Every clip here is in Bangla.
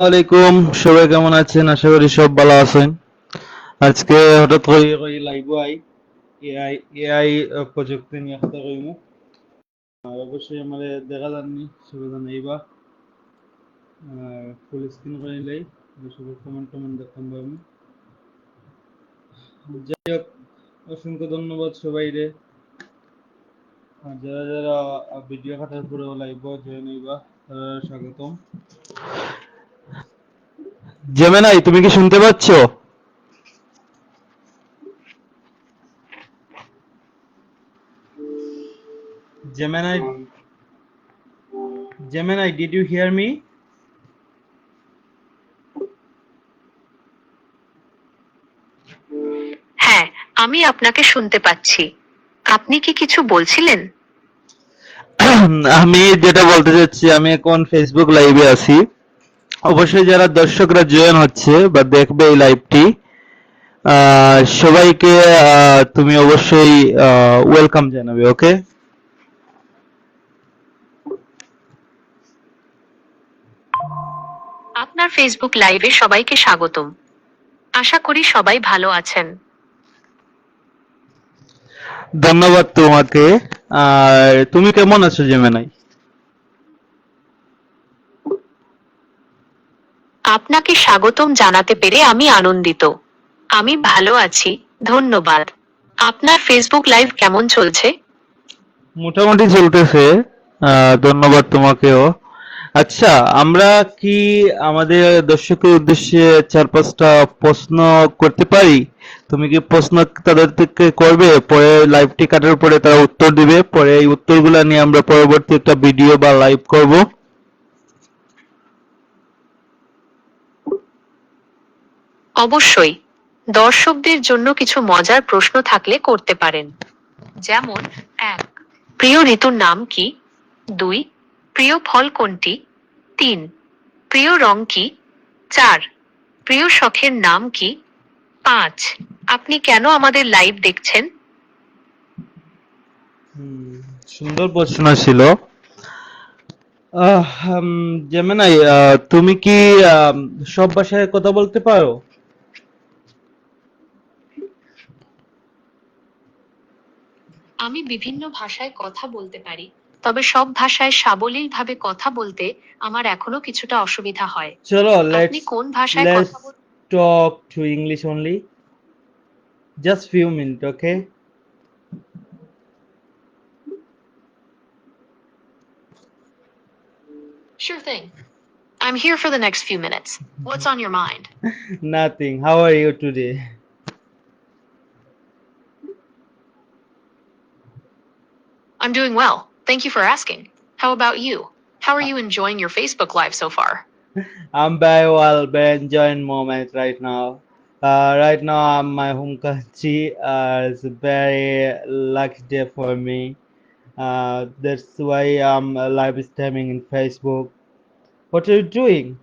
আলাইকুম, সবাই কেমন আছেন? আশা করি সব ভালো আছেন। আজকে হঠাৎ করে লাইভ আই এআই এআই প্রযুক্তি নিয়ে কথা কইমু অবশ্যই আমাদের দেখা যাননি সবাই জানাইবা। ফুল স্ক্রিন করে নিলাই সবাই কমেন্ট টমেন্ট দেখতাম পাবো যাই হোক, অসংখ্য ধন্যবাদ সবাই রে যারা যারা ভিডিও খাটার পরে লাইভ জয়েন হইবা, তারা স্বাগতম। জেমেনাই তুমি কি শুনতে পাচ্ছ? Gemini Gemini did you hear me হ্যাঁ আমি আপনাকে শুনতে পাচ্ছি। আপনি কি কিছু বলছিলেন? আমি যেটা বলতে চাচ্ছি আমি এখন ফেসবুক লাইভে আছি। অবশ্যই যারা দর্শকরা জয়েন হচ্ছে বা দেখবে এই লাইভটি সবাইকে আহ, তুমি অবশ্যই ওয়েলকাম জানাবে ওকে আপনার ফেসবুক লাইভে সবাইকে স্বাগতম। আশা করি সবাই ভালো আছেন। ধন্যবাদ তোমাকে। আর তুমি কেমন আছো জেমেনাই আপনাকে স্বাগতম জানাতে পেরে আমি আনন্দিত। আমি ভালো আছি, ধন্যবাদ। আপনার ফেসবুক লাইভ কেমন চলছে? মোটামুটি চলতেছে ধন্যবাদ তোমাকেও। আচ্ছা আমরা কি আমাদের দর্শকের উদ্দেশ্যে চার পাঁচটা প্রশ্ন করতে পারি? তুমি কি প্রশ্ন তাদের থেকে করবে? পরে লাইভটি কাটার পরে তারা উত্তর দিবে। পরে এই উত্তরগুলো নিয়ে আমরা পরবর্তী একটা ভিডিও বা লাইভ করব। অবশ্যই, দর্শকদের জন্য কিছু মজার প্রশ্ন থাকলে করতে পারেন। যেমন, এক, প্রিয় ঋতুর নাম কি? দুই, প্রিয় ফল কোনটি? তিন, প্রিয় রং কি? চার, প্রিয় শখের নাম কি? পাঁচ, আপনি কেন আমাদের লাইভ দেখছেন? সুন্দর প্রশ্ন ছিল। জেমেনাই তুমি কি সব ভাষায় কথা বলতে পারো? আমি বিভিন্ন ভাষায় কথা বলতে পারি তবে সব ভাষায় সাবলীলভাবে কথা বলতে আমার এখনও কিছুটা অসুবিধা হয় চলো আপনি কোন ভাষায় কথা বল talk to English only. Just few minutes, okay? Sure thing. I'm here for the next few minutes. What's on your mind? Nothing. How are you today? I'm doing well. Thank you for asking. How about you? How are you enjoying your Facebook Live so far? I'm very well, very enjoying moment right now. Uh, right now, I'm my home country. Uh, it's a very lucky day for me. Uh, that's why I'm uh, live streaming in Facebook. What are you doing?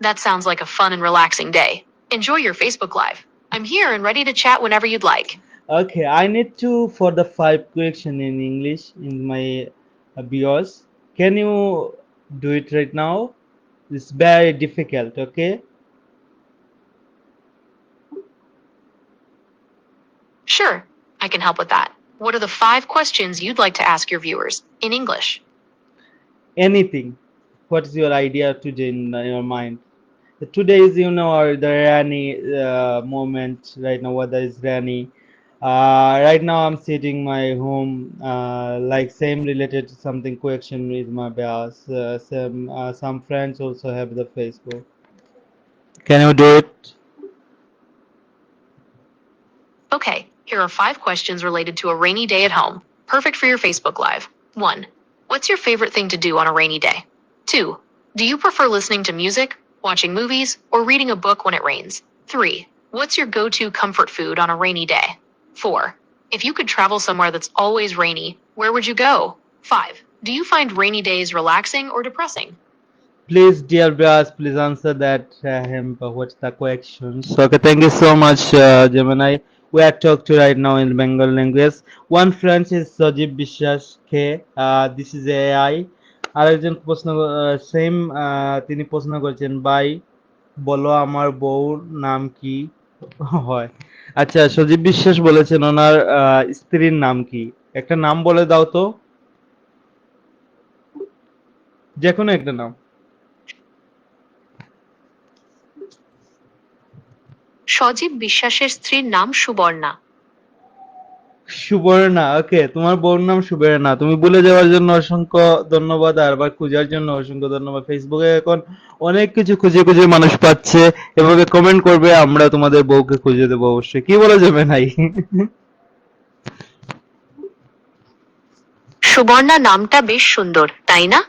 That sounds like a fun and relaxing day. Enjoy your Facebook Live. I'm here and ready to chat whenever you'd like. Okay, I need to for the five question in English in my uh, BIOS. Can you do it right now? It's very difficult, okay? Sure, I can help with that. What are the five questions you'd like to ask your viewers in English? Anything. What is your idea today in uh, your mind? Today is, you know, the rainy uh, moment right now. Weather is rainy. Uh, right now, I'm sitting my home, uh, like same related to something question with my boss. Uh, some uh, some friends also have the Facebook. Can you do it? Okay, here are five questions related to a rainy day at home. Perfect for your Facebook Live. 1. What's your favorite thing to do on a rainy day? 2. Do you prefer listening to music, watching movies, or reading a book when it rains? 3. What's your go to comfort food on a rainy day? 4. If you could travel somewhere that's always rainy, where would you go? 5. Do you find rainy days relaxing or depressing? Please, dear viewers, please answer that. Uh, him, uh, what's the questions? Okay, thank you so much, uh, Gemini. We are talking to right now in Bengal language. One friend is Sajib Bishas K. Uh, this is AI. আরেকজন প্রশ্ন সেম তিনি প্রশ্ন করেছেন, ভাই, বলো আমার বউর নাম কি? হয়। আচ্ছা সজীব বিশ্বাস বলেছেন, ওনার স্ত্রীর নাম কি? একটা নাম বলে দাও তো। যে কোনো একটা নাম। সজীব বিশ্বাসের স্ত্রীর নাম সুবর্ণা। সুবর্ণা ওকে তোমার বউর নাম সুবর্ণা। তুমি বলে যাওয়ার জন্য অসংখ্য ধন্যবাদ, আর আবার খোঁজার জন্য অসংখ্য ধন্যবাদ। ফেসবুকে এখন অনেক কিছু খুঁজে খুঁজে মানুষ পাচ্ছে এভাবে কমেন্ট করবে আমরা তোমাদের বউকে খুঁজে দেবো অবশ্যই। কি বলে যাবে নাই সুবর্ণা, নামটা বেশ সুন্দর, তাই না?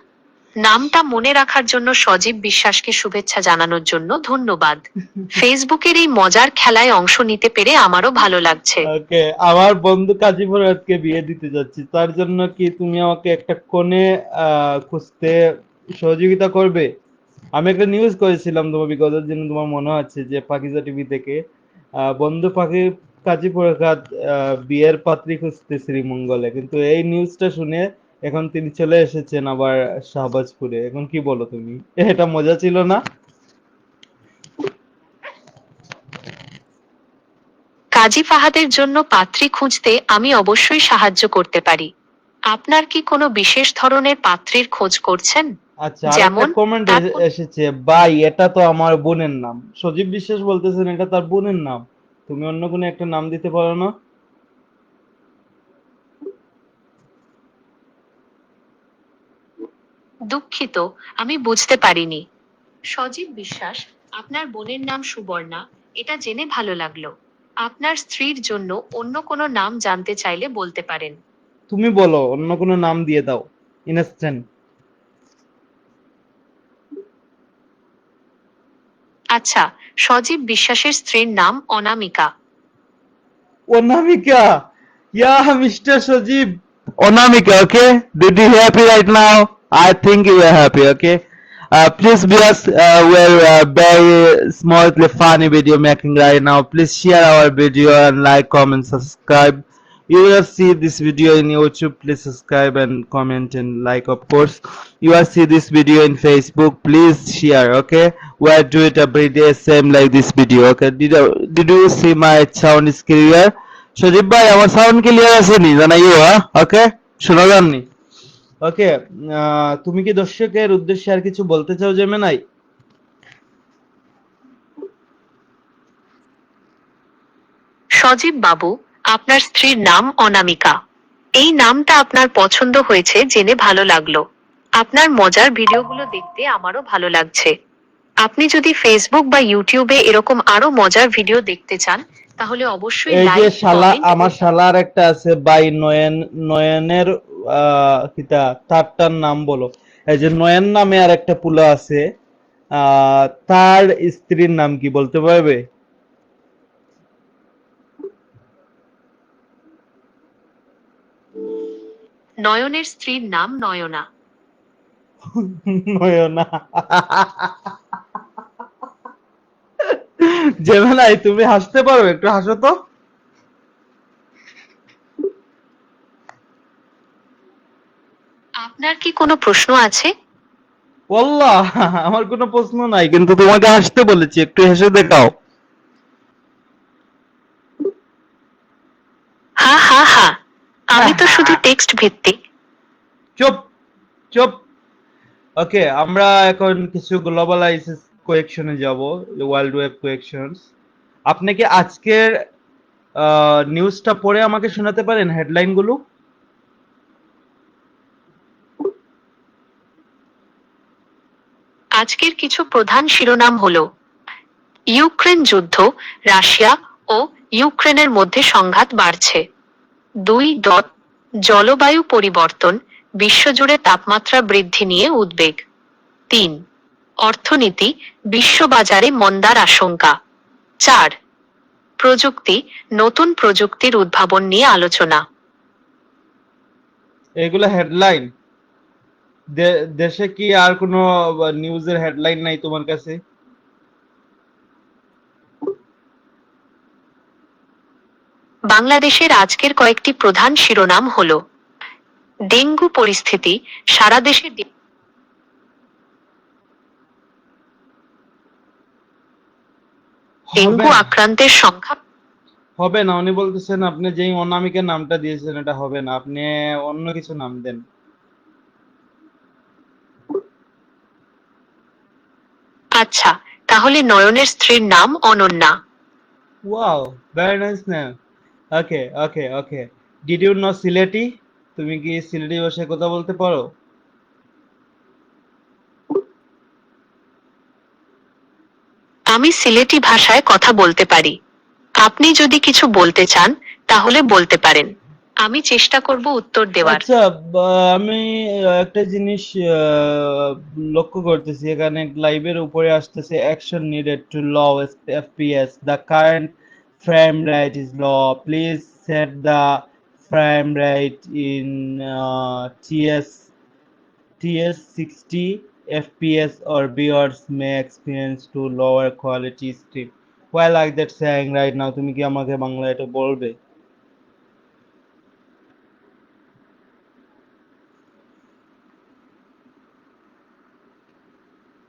নামটা মনে রাখার জন্য সজীব বিশ্বাসকে শুভেচ্ছা জানানোর জন্য ধন্যবাদ। ফেসবুকের এই মজার খেলায় অংশ নিতে পেরে আমারও ভালো লাগছে। আমার বন্ধু কাজী ফরহাদকে বিয়ে দিতে যাচ্ছি। তার জন্য কি তুমি আমাকে একটা কোণে খুঁজতে সহযোগিতা করবে? আমি একটা নিউজ করেছিলাম তোমার বিগত জন্য তোমার মনে আছে যে পাকিজা টিভি থেকে বন্ধু পাখি কাজী ফরহাদ আহ, বিয়ের পাত্রী খুঁজতে শ্রীমঙ্গলে। কিন্তু এই নিউজটা শুনে এখন তিনি চলে এসেছেন আবার শাহবাজপুরে। এখন কি বলো তুমি? এটা মজা ছিল না? কাজী ফাহাদের জন্য পাত্রী খুঁজতে আমি অবশ্যই সাহায্য করতে পারি। আপনার কি কোনো বিশেষ ধরনের পাত্রীর খোঁজ করছেন? আচ্ছা যেমন কমেন্ট এসেছে ভাই এটা তো আমার বোনের নাম। সজীব বিশ্বাস বলতেছেন এটা তার বোনের নাম। তুমি অন্য কোনো একটা নাম দিতে পারো না? দুঃখিত আমি বুঝতে পারিনি। সজীব বিশ্বাস আপনার বোনের নাম সুবর্ণা এটা জেনে ভালো লাগল। আপনার স্ত্রীর জন্য অন্য কোনো নাম জানতে চাইলে বলতে পারেন। তুমি বলো অন্য কোনো নাম দিয়ে দাও ইনস্ট্যান্ট। আচ্ছা সজীব বিশ্বাসের স্ত্রীর নাম Anamika. Anamika? Yeah mister Sajib. Anamika okay did you happy right now I think you are happy okay Uh, please viewers, uh, we're uh, very smoothly funny video making right now. Please share our video and like, comment, subscribe. You will see this video in YouTube. Please subscribe and comment and like, of course. You will see this video in Facebook. Please share. Okay, we do it every day, same like this video. Okay, did you, did you see my sound is clear? Sajib ভাই আমার সাউন্ড ক্লিয়ার আছে নি জানাইও হ্যাঁ ওকে শোনা যাননি ওকে তুমি কি দর্শকের উদ্দেশ্যে আর কিছু বলতে চাও যে জেমেনাই? সজীব বাবু আপনার স্ত্রীর নাম অনামিকা। এই নামটা আপনার পছন্দ হয়েছে জেনে ভালো লাগল। আপনার মজার ভিডিওগুলো দেখতে আমারও ভালো লাগছে। আপনি যদি ফেসবুক বা ইউটিউবে এরকম আরও মজার ভিডিও দেখতে চান তাহলে অবশ্যই এই যে শালা আমার শালার একটা আছে বাই নয়ন নয়নের কিতা তারটার নাম বলো। এই যে নয়ন নামে আর একটা পুলা আছে তার স্ত্রীর নাম কি বলতে পারবে? নয়নের স্ত্রীর নাম নয়না। নয়না। জেমেনাই তুমি হাসতে পারো একটু হাসো তো। আপনার কি কোনো প্রশ্ন আছে? ওয়াল্লাহ আমার কোনো প্রশ্ন নাই কিন্তু তোমাকে হাসতে বলেছি একটু হেসে দেখাও। হা হা হা আমি তো শুধু টেক্সট ভিত্তিক। চুপ চুপ। ওকে আমরা এখন কিছু গ্লোবালাইসিস কোয়েকশনে যাব ওয়ার্ল্ড ওয়েব কোয়েকশনস আপনি কি আজকের নিউজটা পড়ে আমাকে শোনাতে পারেন হেডলাইন আজকের কিছু প্রধান শিরোনাম হল, ইউক্রেন যুদ্ধ, রাশিয়া ও ইউক্রেনের মধ্যে সংঘাত বাড়ছে। দুই ডট জলবায়ু পরিবর্তন, বিশ্বজুড়ে তাপমাত্রা বৃদ্ধি নিয়ে উদ্বেগ। তিন, অর্থনীতি, বিশ্ববাজারে মন্দার আশঙ্কা। চার, প্রযুক্তি, নতুন প্রযুক্তির উদ্ভাবন নিয়ে আলোচনা। এগুলো হেডলাইন দেশে কি আর কোনো নিউজের হেডলাইন নাই তোমার কাছে? বাংলাদেশের আজকের কয়েকটি প্রধান শিরোনাম হলো ডেঙ্গু পরিস্থিতি সারা দেশের ডেঙ্গু আক্রান্তের সংখ্যা হবে না উনি বলতেছেন আপনি যেই অনামিকের নামটা দিয়েছেন এটা হবে না। আপনি অন্য কিছু নাম দেন। আচ্ছা তাহলে নয়নের স্ত্রীর নাম Ananya. Wow very nice name okay okay okay did you know Sylheti তুমি কি সিলেটি ভাষায় কথা বলতে পারো? আমি সিলেটি ভাষায় কথা বলতে পারি। আপনি যদি কিছু বলতে চান তাহলে বলতে পারেন। আমি চেষ্টা করব উত্তর দেওয়ার আচ্ছা আমি একটা জিনিস লক্ষ্য করতেছি এখানে লাইভের উপরে আসতেছে action needed to low FPS the current frame rate is low please set the frame rate in TS TS 60 FPS or viewers may experience to lower quality stream. Why like that saying right now? তুমি কি আমাকে বাংলা এটা বলবে?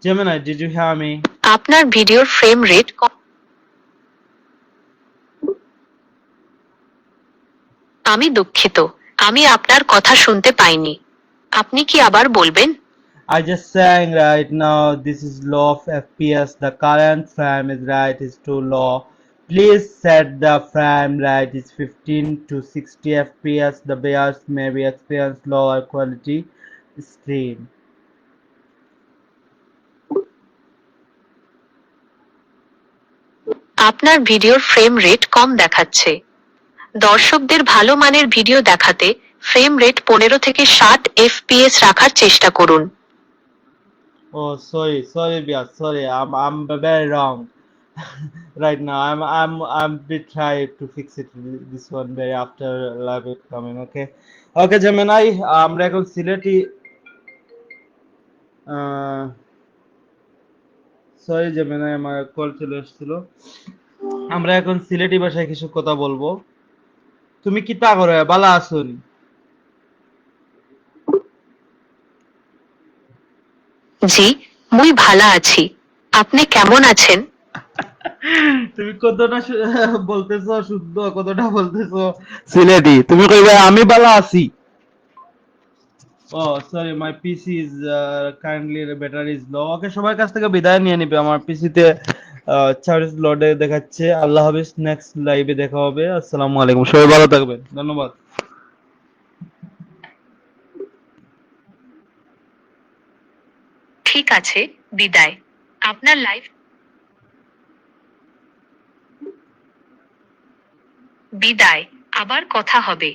Gemini, did you hear me? আপনার ভিডিওর ফ্রেম রেট আমি দুঃখিত আমি আপনার কথা শুনতে পাইনি আপনি কি আবার বলবেন I just saying right now this is low of FPS. The current frame is right is too low. Please set the frame right is 15 to 60 FPS. The viewers may be experience lower quality stream. আপনার ভিডিওর ফ্রেম রেট কম দেখাচ্ছে। দর্শকদের ভালো মানের ভিডিও দেখাতে ফ্রেম রেট পনেরো থেকে সাত এফ রাখার চেষ্টা করুন। ও সরি সরি বিয়া sorry I'm I'm very wrong right now I'm I'm I'm be to fix it one after live okay okay Gemini আমরা এখন সিলেটি সরি জেমিনা আমার কল চলে এসেছিল আমরা এখন সিলেটি ভাষায় কিছু কথা বলব। তুমি কি তা করো বালা আসুন জি মুই ভালা আছি। আপনি কেমন আছেন? তুমি কতটা বলতেছো শুদ্ধ কতটা বলতেছো? সিলেটি তুমি কইবে আমি বালা আছি। ও sorry my PC is kindly battery is low okay সবার কাছ থেকে বিদায় নিয়ে নিবে। আমার পিসিতে চার্জ লোডে দেখাচ্ছে। আল্লাহ হাফিজ নেক্সট লাইভে দেখা হবে। আসসালামু আলাইকুম। সবাই ভালো থাকবেন। ধন্যবাদ। ঠিক আছে, বিদায়। আপনার লাইভ বিদায়। আবার কথা হবে।